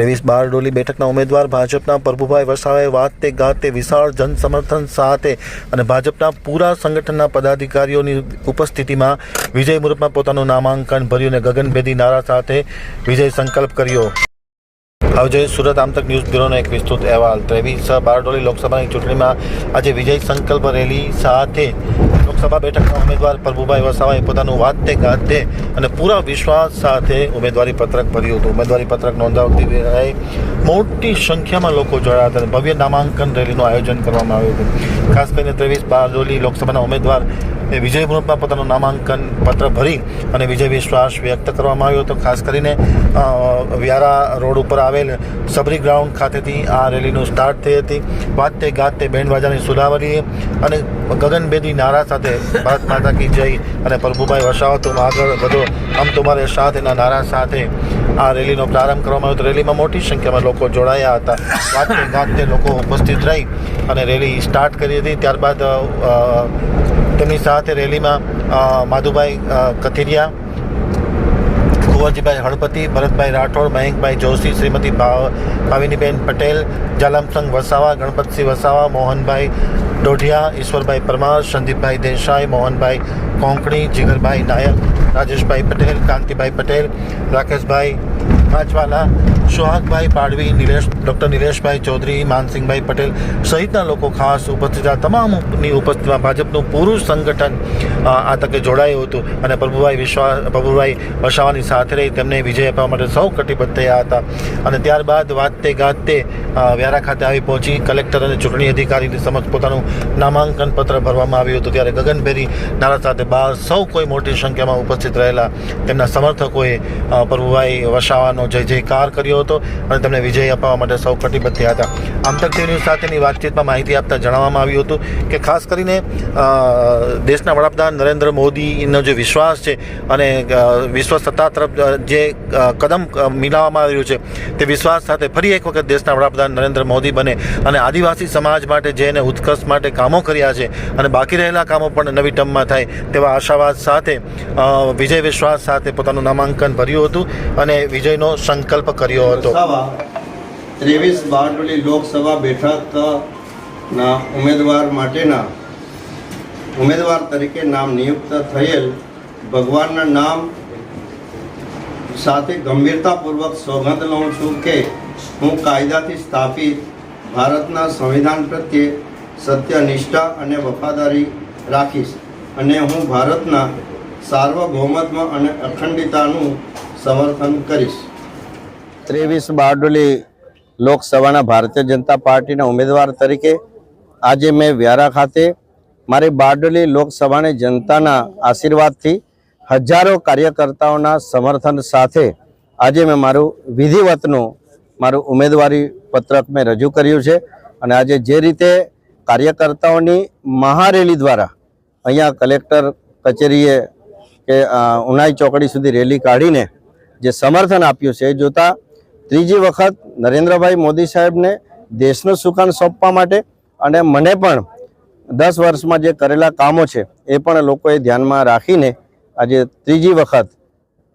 ત્રેવીસ બારડોલી બેઠકના ઉમેદવાર ભાજપના પ્રભુભાઈ વસાવાએ વાતે ગાતે વિશાળ જનસમર્થન સાથે અને ભાજપના પૂરા સંગઠનના પદાધિકારીઓની ઉપસ્થિતિમાં વિજય મુહૂર્તમાં પોતાનું નામાંકન ભર્યું અને ગગનભેદી નારા સાથે વિજય સંકલ્પ કર્યો. હવે જોઈએ સુરત આમતક ન્યૂઝ બ્યુરોનો એક વિસ્તૃત અહેવાલ. ત્રેવીસ બારડોલી લોકસભાની ચૂંટણીમાં આજે વિજય સંકલ્પ રેલી સાથે લોકસભા બેઠકના ઉમેદવાર પ્રભુભાઈ વસાવાએ પોતાનું વાતે ગાતે અને પૂરા વિશ્વાસ સાથે ઉમેદવારી પત્રક ભર્યું હતું. ઉમેદવારી પત્રક નોંધાવતી વેળાએ મોટી સંખ્યામાં લોકો જોડાયા હતા ભવ્ય નામાંકન રેલીનું આયોજન કરવામાં આવ્યું હતું. ખાસ કરીને ત્રેવીસ બારડોલી લોકસભાના ઉમેદવાર એ વિજય મુહૂર્તમાં પોતાનું નામાંકન પત્ર ભરી અને વિજય વિશ્વાસ વ્યક્ત કરવામાં આવ્યો હતો. ખાસ કરીને વ્યારા રોડ ઉપર આવેલ સબરી ગ્રાઉન્ડ ખાતેથી આ રેલીનું સ્ટાર્ટ થઈ હતી. વાતે ગાતે બેન્ડ બાજાની સુરાવલીએ અને ગગનભેદી નારા સાથે ભારત માતા કી જય અને પ્રભુભાઈ વસાવા આગળ વધો. આમ તમારે સાથ એના નારા સાથે આ રેલીનો પ્રારંભ કરવામાં આવ્યો રેલીમાં મોટી સંખ્યામાં લોકો જોડાયા હતા. વાતે ગાતે લોકો ઉપસ્થિત રહી અને રેલી સ્ટાર્ટ કરી હતી. ત્યારબાદ તેમની સાથે રેલીમાં માધુભાઈ કથિરિયા, કુંવરજીભાઈ હળપતિ, ભરતભાઈ રાઠોડ, મયંકભાઈ જોશી, શ્રીમતી ભાવ, ભાવિનીબેન પટેલ જાલમસંગ વસાવા, ગણપતસિંહ વસાવા, મોહનભાઈ ડોઢિયા, ઈશ્વરભાઈ પરમાર, સંદીપભાઈ દેસાઈ, મોહનભાઈ કોંકણી, જીગરભાઈ નાયક, રાજેશભાઈ પટેલ, કાંતિભાઈ પટેલ, રાકેશભાઈ માચવાલા સુહાગભાઈ પાડવી, નિલેશ, ડૉક્ટર નિલેશભાઈ ચૌધરી, માનસિંહભાઈ પટેલ સહિતના લોકો ખાસ ઉપસ્થિત તમામની ઉપસ્થિતિમાં ભાજપનું પૂરું સંગઠન આ તકે જોડાયું હતું અને પ્રભુભાઈ વિશ્વાસ પ્રભુભાઈ વસાવાની સાથે રહી તેમને વિજય આપવા માટે સૌ કટિબદ્ધ થયા હતા. અને ત્યારબાદ વાતે ગાતે વ્યારા ખાતે આવી પહોંચી કલેક્ટર અને ચૂંટણી અધિકારીની સમક્ષ પોતાનું નામાંકન પત્ર ભરવામાં આવ્યું હતું. ત્યારે ગગનભેરી નારા સાથે બહાર સૌ કોઈ મોટી સંખ્યામાં ઉપસ્થિત રહેલા. તેમના સમર્થકોએ પ્રભુભાઈ વસાવાનો જય જયકાર કર્યો હતો અને તેમને વિજય અપાવવા માટે સૌ કટિબદ્ધ થયા હતા. આમતક ટીવી ન્યૂઝ સાથેની વાતચીતમાં માહિતી આપતા જણાવવામાં આવ્યું હતું કે ખાસ કરીને દેશના વડાપ્રધાન નરેન્દ્ર મોદીનો જે વિશ્વાસ છે અને વિશ્વ સત્તા તરફ જે કદમ મિલાવવામાં આવ્યું છે તે વિશ્વાસ સાથે ફરી એક વખત દેશના વડાપ્રધાન નરેન્દ્ર મોદી બને અને આદિવાસી સમાજ માટે જે એને ઉત્કર્ષ માટે કામો કર્યા છે અને બાકી રહેલા કામો પણ નવી ટર્મમાં થાય તેવા આશાવાદ સાથે વિજય વિશ્વાસ સાથે પોતાનું નામાંકન ભર્યું હતું અને વિજયનો સંકલ્પ કર્યો હતો. ત્રેવીસ બારડોલી લોકસભા બેઠકના ઉમેદવાર માટેના ઉમેદવાર તરીકે નામ નિયુક્ત થયેલ ભગવાનના નામ સાથે ગંભીરતાપૂર્વક સોગંદ લઉં છું કે હું કાયદાથી સ્થાપિત ભારતના સંવિધાન પ્રત્યે સત્ય નિષ્ઠા અને વફાદારી રાખીશ અને હું ભારતના સાર્વભૌમત્વ અને અખંડિતાનું સમર્થન કરીશ. ત્રેવીસ બારડોલી લોકસભાના ભારતીય જનતા પાર્ટીના ઉમેદવાર તરીકે આજે મેં વ્યારા ખાતે મારી બારડોલી લોકસભાની જનતાના આશીર્વાદથી હજારો કાર્યકર્તાઓના સમર્થન સાથે આજે મેં મારું વિધિવતનું મારું ઉમેદવારી પત્રક મેં રજૂ કર્યું છે અને આજે જે રીતે કાર્યકર્તાઓની મહારેલી દ્વારા અહીંયા કલેક્ટર કચેરીએ કે ઉનાઈ ચોકડી સુધી રેલી કાઢીને જે સમર્થન આપ્યું છે એ જોતા ત્રીજી વખત નરેન્દ્રભાઈ મોદી સાહેબને દેશનું સુકાન સોંપવા માટે અને મને પણ દસ વર્ષમાં જે કરેલા કામો છે એ પણ લોકોએ ધ્યાનમાં રાખીને આજે ત્રીજી વખત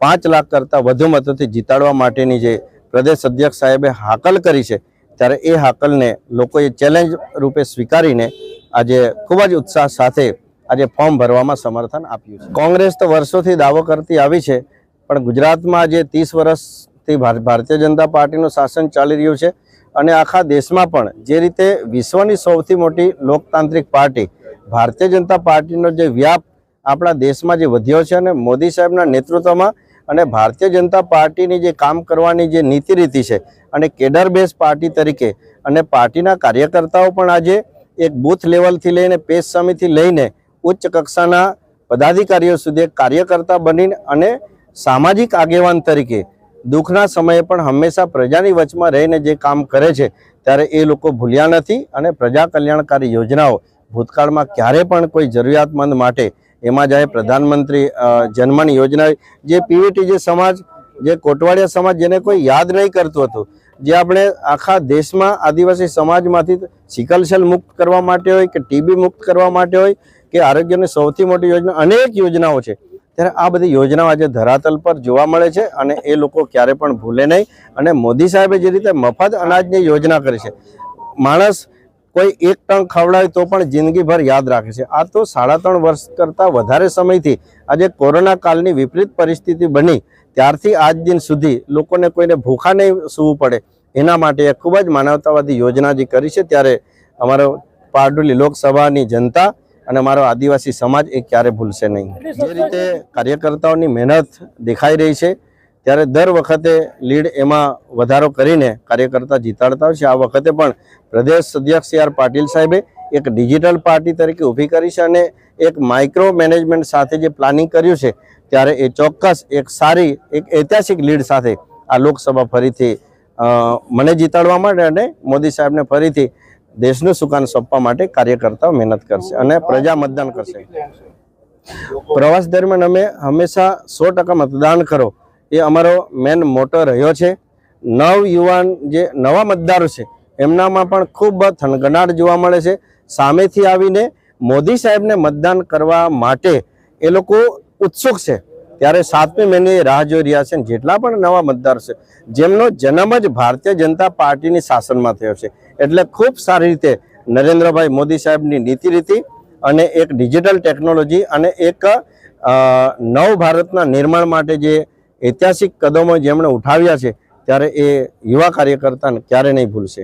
પાંચ લાખ કરતાં વધુ મતોથી જીતાડવા માટેની જે પ્રદેશ અધ્યક્ષ સાહેબે હાકલ કરી છે, ત્યારે એ હાકલને લોકોએ ચેલેન્જ રૂપે સ્વીકારીને આજે ખૂબ જ ઉત્સાહ સાથે આજે ફોર્મ ભરવામાં સમર્થન આપ્યું છે. કોંગ્રેસ તો વર્ષોથી દાવો કરતી આવી છે, પણ ગુજરાતમાં આજે ત્રીસ વર્ષથી ભાર- ભારતીય જનતા પાર્ટીનું શાસન ચાલી રહ્યું છે અને આખા દેશમાં પણ જે રીતે વિશ્વની સૌથી મોટી લોકતાંત્રિક પાર્ટી, ભારતીય જનતા પાર્ટીનો જે વ્યાપ આપણા દેશમાં જે વધ્યો છે અને મોદી સાહેબના નેતૃત્વમાં અને ભારતીય જનતા પાર્ટીની જે કામ કરવાની જે નીતિ રીતિ છે અને કેડર બેઝ પાર્ટી તરીકે અને પાર્ટીના કાર્યકર્તાઓ પણ આજે એક બૂથ લેવલથી લઈને પેજ સમિતિ લઈને ઉચ્ચ કક્ષાના પદાધિકારીઓ સુધી કાર્યકર્તા બનીને અને સામાજિક આગેવાન તરીકે દુઃખના સમયે પણ હંમેશા પ્રજાની વચમાં રહીને જે કામ કરે છે, ત્યારે એ લોકો ભૂલ્યા નથી અને પ્રજા કલ્યાણકારી યોજનાઓ ભૂતકાળમાં ક્યારે પણ કોઈ જરૂરિયાતમંદ માટે એમાં જાય. પ્રધાનમંત્રી જન્મન યોજના, જે પીવીટી, જે સમાજ, જે કોટવાડિયા સમાજ, જેને કોઈ યાદ નહીં કરતું હતું, જે આપણે આખા દેશમાં આદિવાસી સમાજમાંથી સિકલસેલ મુક્ત કરવા માટે હોય કે ટીબી મુક્ત કરવા માટે હોય, કે આરોગ્યની સૌથી મોટી યોજના અનેક યોજનાઓ છે ત્યારે આ બધી યોજનાઓ આજે ધરાતલ પર જોવા મળે છે અને એ લોકો ક્યારે પણ ભૂલે નહીં. અને મોદી સાહેબે જે રીતે મફત અનાજની યોજના કરી છે, માણસ કોઈ એક ટંક ખવડાવે તો પણ જિંદગીભર યાદ રાખે છે. આ તો સાડા ત્રણ વર્ષ કરતાં વધારે સમયથી આજે કોરોના કાળની વિપરીત પરિસ્થિતિ બની. ત્યારથી આજ દિન સુધી લોકોને કોઈને ભૂખા નહીં સૂવું પડે. એના માટે ખૂબ જ માનવતાવાદી યોજના જે કરી છે. ત્યારે અમારો પારડોલી લોકસભાની જનતા અને અમારો આદિવાસી સમાજ એ ક્યારે ભૂલશે નહીં. જે રીતે કાર્યકર્તાઓની મહેનત દેખાઈ રહી છે ત્યારે દર વખતે લીડ એમાં વધારો કરીને કાર્યકર્તા જીતાડતા હોય છે. આ વખતે પણ પ્રદેશ અધ્યક્ષ સી આર પાટીલ સાહેબે એક ડિજિટલ પાર્ટી તરીકે ઊભી કરી છે અને એક માઇક્રો મેનેજમેન્ટ સાથે જે પ્લાનિંગ કર્યું છે ત્યારે એ ચોક્કસ એક સારી એક ઐતિહાસિક લીડ સાથે આ લોકસભા ફરીથી મને જીતાડવા માટે અને મોદી સાહેબને ફરીથી દેશનું સુકાન સોંપવા માટે કાર્યકર્તાઓ મહેનત કરશે અને પ્રજા મતદાન કરશે. પ્રવાસ દરમિયાન અમે હંમેશા સો મતદાન કરો, એ અમારો મેન મોટો રહ્યો છે. નવ યુવાન જે નવા મતદારો છે, એમનામાં પણ ખૂબ થનગનાટ જોવા મળે છે. સામેથી આવીને મોદી સાહેબને મતદાન કરવા માટે એ લોકો ઉત્સુક છે. ત્યારે સાતમી મહિને રાહ જોઈ રહ્યા છે જેટલા પણ નવા મતદાર છે, જેમનો જન્મ જ ભારતીય જનતા પાર્ટીની શાસનમાં થયો છે. એટલે ખૂબ સારી રીતે નરેન્દ્રભાઈ મોદી સાહેબની નીતિ રીતિ અને એક ડિજિટલ ટેકનોલોજી અને એક નવ ભારતના નિર્માણ માટે જે ઐતિહાસિક કદમો જેમણે ઉઠાવ્યા છે, ત્યારે એ યુવા કાર્યકર્તાને ક્યારે નહીં ભૂલશે.